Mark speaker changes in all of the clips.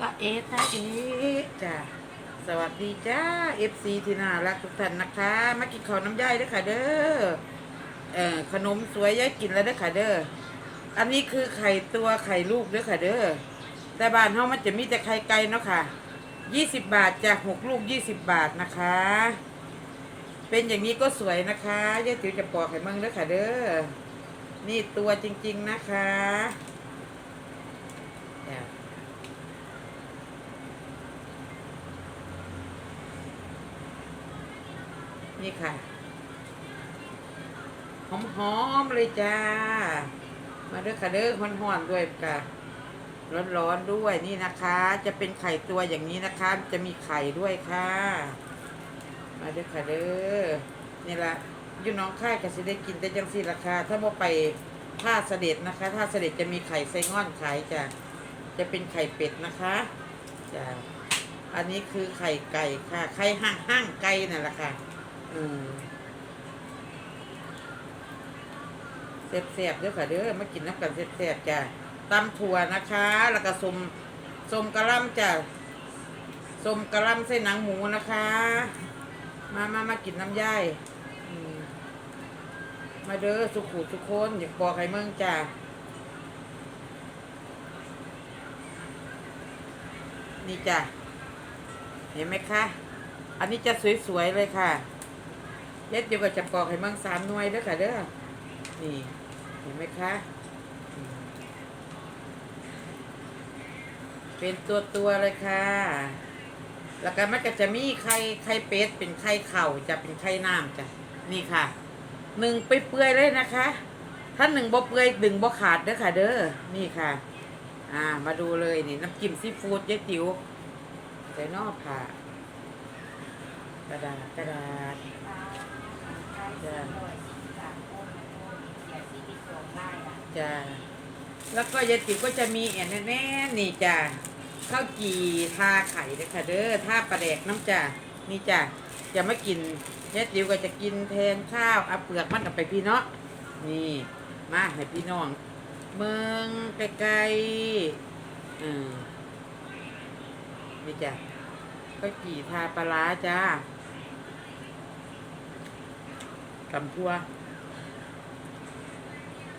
Speaker 1: ตาเอตาเอจ้าสวัสดีจ้าเอฟซีที่น่ารักทุกท่านนะคะ มากินข้าวน้ำย่ายด้วยค่ะเด้อเออขนมสวยย่ายกินแล้วด้อค่ะเด้ออันนี้คือไข่ตัวไข่ลูกด้อค่ะเด้อแต่บ้านเฮามันจะมีแต่ไข่ไก่เนาะค่ะยี่สิบบาทจากหกลูกยี่สิบบาทนะคะ เป็นอย่างนี้ก็สวยนะคะย่าติ๋วจะปอกให้มั่งด้อค่ะเด้อนี่ตัวจริง ๆนะคะจ้ะ นี่ค่ะ หอมๆเลยจ้า มาด้อค่ะเด้อฮ้อนๆด้วยค่ะร้อนๆด้วยนี่นะคะ จะเป็นไข่ตัวอย่างนี้นะคะ จะมีไข่ด้วยค่ะ มาด้อค่ะเด้อนี่ละอยู่น้องค่ายก็สิได้กินแต่จังสี่ราคาถ้าบ่าไปท่าเสด็จนะคะท่าเสด็จจะมีไข่ไซง่อนขายจ้ะจะเป็นไข่เป็ดนะคะจ้ะอันนี้คือไข่ไก่ค่ะ ไข่ห้างห้างไก่นั่นแหละค่ะ อืมเสียบเด้อค่ะเด้อมากินน้ำกันเสียบๆจ้ะตำถั่วนะคะ แล้วก็สมสมกระลำจ้ะสมกระลำใส่หนังหมูนะคะ มามามากินน้ำย่ายมมาเด้อสุขุทุกคนอยากบอกให้เมืองจ้ะนี่จ้ะเห็นไหมคะ อันนี้จะสวยๆเลยค่ะ เล็ดเดียวกับจะปอกให้มั่งสามหน่วยเด้อค่ะเด้อ นี่ เห็นไหมคะ เป็นตัวตัวๆเลยค่ะ แล้วก็มันก็จะมีไข่ไข่เป็ดเป็นไข่เข่าจะเป็นไข่น้ำจ้ะ นี่ค่ะ หนึ่งไปเปื่อยเลยนะคะ ถ้าหนึ่งบ่เปื่อยดึงบ่ขาดเด้อค่ะ เด้อ นี่ค่ะ อ่า มาดูเลยนี่น้ำจิ้มซีฟู้ดยายติ๋วใส่นอกผ่ากระดาษกระดาษ จ้าแล้วก็ยายติ๋วก็จะมีแอนแน่ๆนี่จ้าข้าวจี่ทาไข่เด้อค่ะเด้อทาปลาแดกน้ำจ้านี่จ้าจะมากินยายติ๋วก็จะกินแทนข้าวเอาเปลือกมันกลับไปพี่เนาะนี่มาให้พี่น้อง เมืองไกลๆอืมนี่จ้าข้าวจี่ทาปลาจ้า กำทั่ว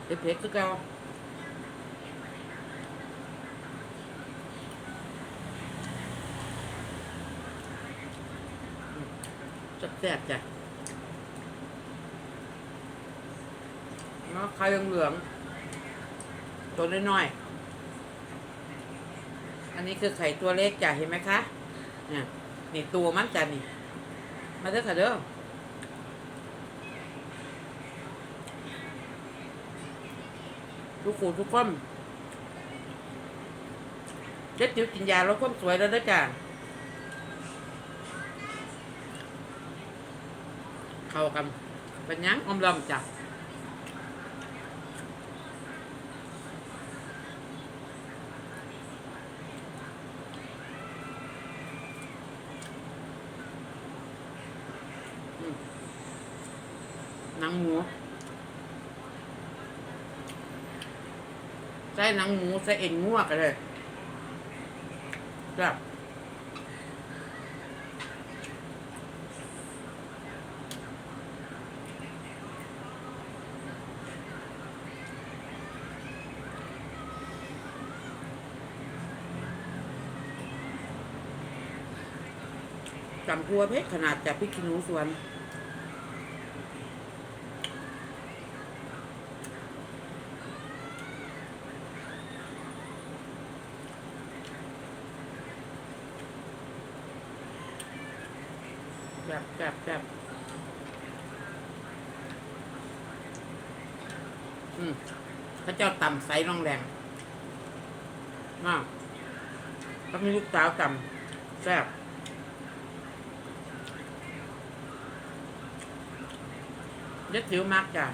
Speaker 1: เผ็ดๆคือเก่าจับแซ่บจ้ะเนาะไข่เหลืองๆตัวน้อยๆอันนี้คือไข่ตัวเล็กจ้ะเห็นไหมคะเนี่ยนี่ตัวมันจ้ะนี่ มาเด้อค่ะเด้อ ทุกคนทุกคนเจ็ดจิ๋วกินยาลดความสวยแล้วนะจ้ะเข้ากันเป็นยังอมลำจ้ะอืมหนังหมู ใส่หนังหมูใส่เอ็นงัวกันเลยครับจำพัวเพชรขนาดจากพริกขี้หนูสวน ซ่บแซ่บแซ่บอืมพระเจ้าต่ำใสรองแรงมากก็มีลูกสาวต่ำแซ่บย็ดจิ๋วมากจ้ะ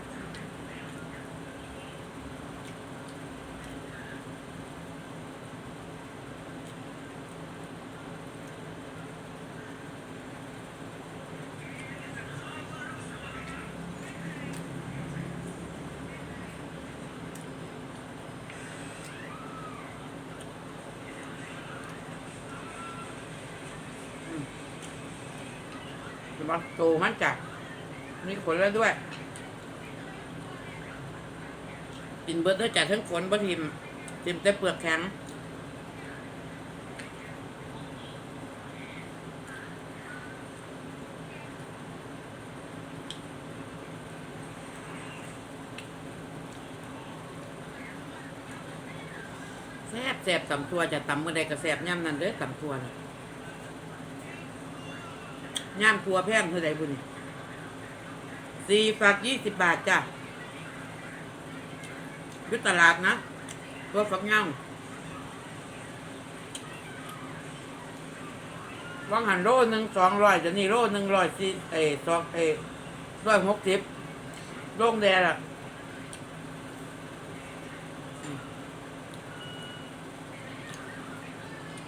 Speaker 1: บักโตมันจัดมีขนแล้วด้วย กินเบิร์ดด้วยจัดทั้งขนบ่ทิมทิมแต่เปลือกแข็งแซ่บแซ่บตำตัวจะตำเมื่อใดก็แซ่บย่ำนั่นเด้อตำตัวน่ะ ย่ำตัวแพงเท่าใดบุญสี่ฝากยี่สิบบาทจ้ะยุตลาดนะตัวฝักย่ำวางหันโลหนึ่งสองร้อยจะนี่โลหนึ่งร้อยสี่เอสองเอร้อยหกสิบโล่งแดดอะ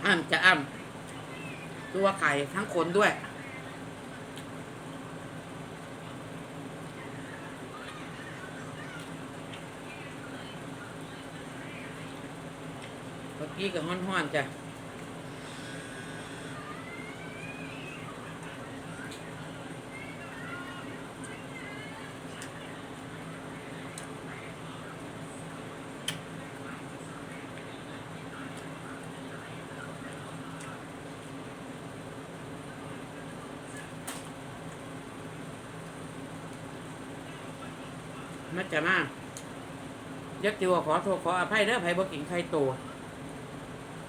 Speaker 1: อ้ำจะอ้ำตัวไข่ทั้งคนด้วย เมื่กับห้อนๆจ้ะมาจะมายักติวขอโทษขออภัยเด้อไผบ่กินไข่ตยั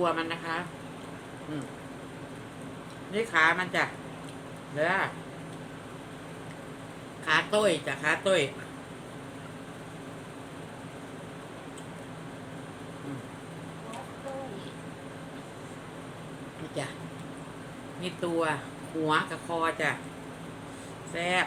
Speaker 1: ตัวมันนะคะนี่ขามันจ้ะเด้อขาต้ยจ้ะขาต้ยอืมนี่จ้ะนี่ตัวหัวกับคอจ้ะแซ่บ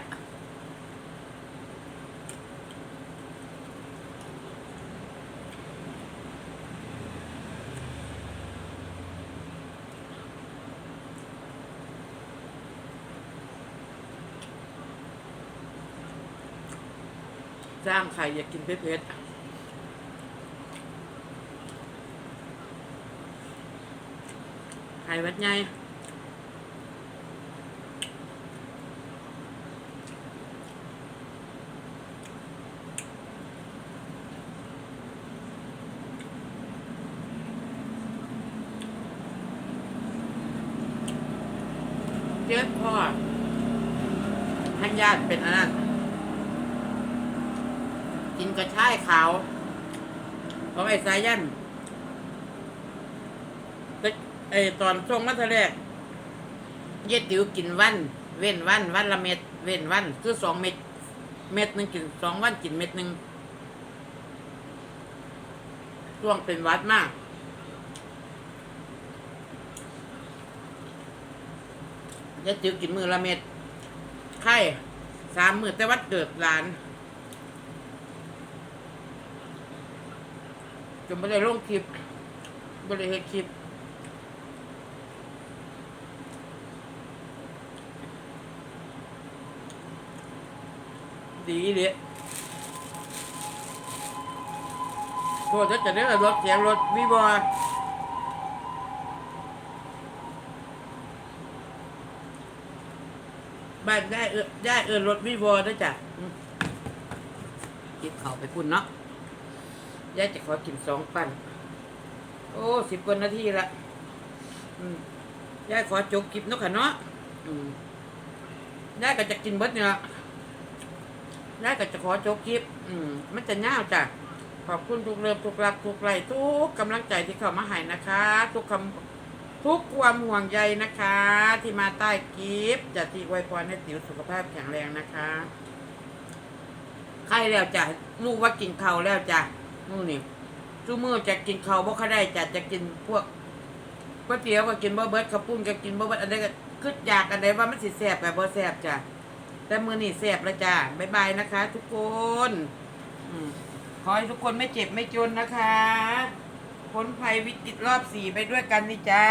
Speaker 1: จ้างใครอยากกินเผ็ดๆไข่วัดไงเจ็บพ่อท่านญาติเป็นอันนั้น กินกระชายขาว ของไอ้สายันไอ้ตอนช่งมัธแรกเย็ดติ๋วกินวัน เว้นวันวันละเม็ด เว้นวัน คือสองเม็ด เม็ดหนึ่งกินสองวันกินเม็ดหนึ่งช่วงเป็นวัดมาก เย็ดติ๋วกินมือละเม็ดไข้สามมือแต่วัดเกิดหลาน จนไม่ได้ลงคลิปไม่ได้เห็นคลิปดีเลยโทษจะจะได้รถเสียงรถวิบอบ้านได้เออได้เออรถวิบอด้วยจ้ะคิดเขาไปพุ่นเนาะ ยายจะขอกินสองปัน โอ้สิบกว่านาทีละยายขอจบคลิปเนาะคะเนาะยายก็จะกินเบิดเนี่ยละยายก็จะขอจบคลิปอืมมันจะยาวจ้ะขอบคุณทุกเริ่มทุกรักทุกไหลทุกกำลังใจที่เข้ามาให้นะคะ ทุกคำทุกความห่วงใยนะคะ ที่มาใต้กิฟต์จะที่อวพรให้ติ๋วสุขภาพแข็งแรงนะคะใครแล้วจ้ะลูกว่ากินเขาแล้วจ้ะ นู่นนี่ชูมือจะกินเขาบ่ค่อยได้จ้ะจะกินพวกก๋วยเตี๋ยวก็กินบ่เบิดข้าวปุ้นก็กินบ่เบิดอันใดก็คึดอยากอันใดว่ามันสิแซ่บแบบบ่แซ่บจ้ะแต่มือนี้แซ่บแล้วจ้ะบ๊ายบายนะคะ ทุกคนขอให้ทุกคนไม่เจ็บไม่จนนะคะพ้นภัยวิกฤตรอบสี่ไปด้วยกันนี่จ้า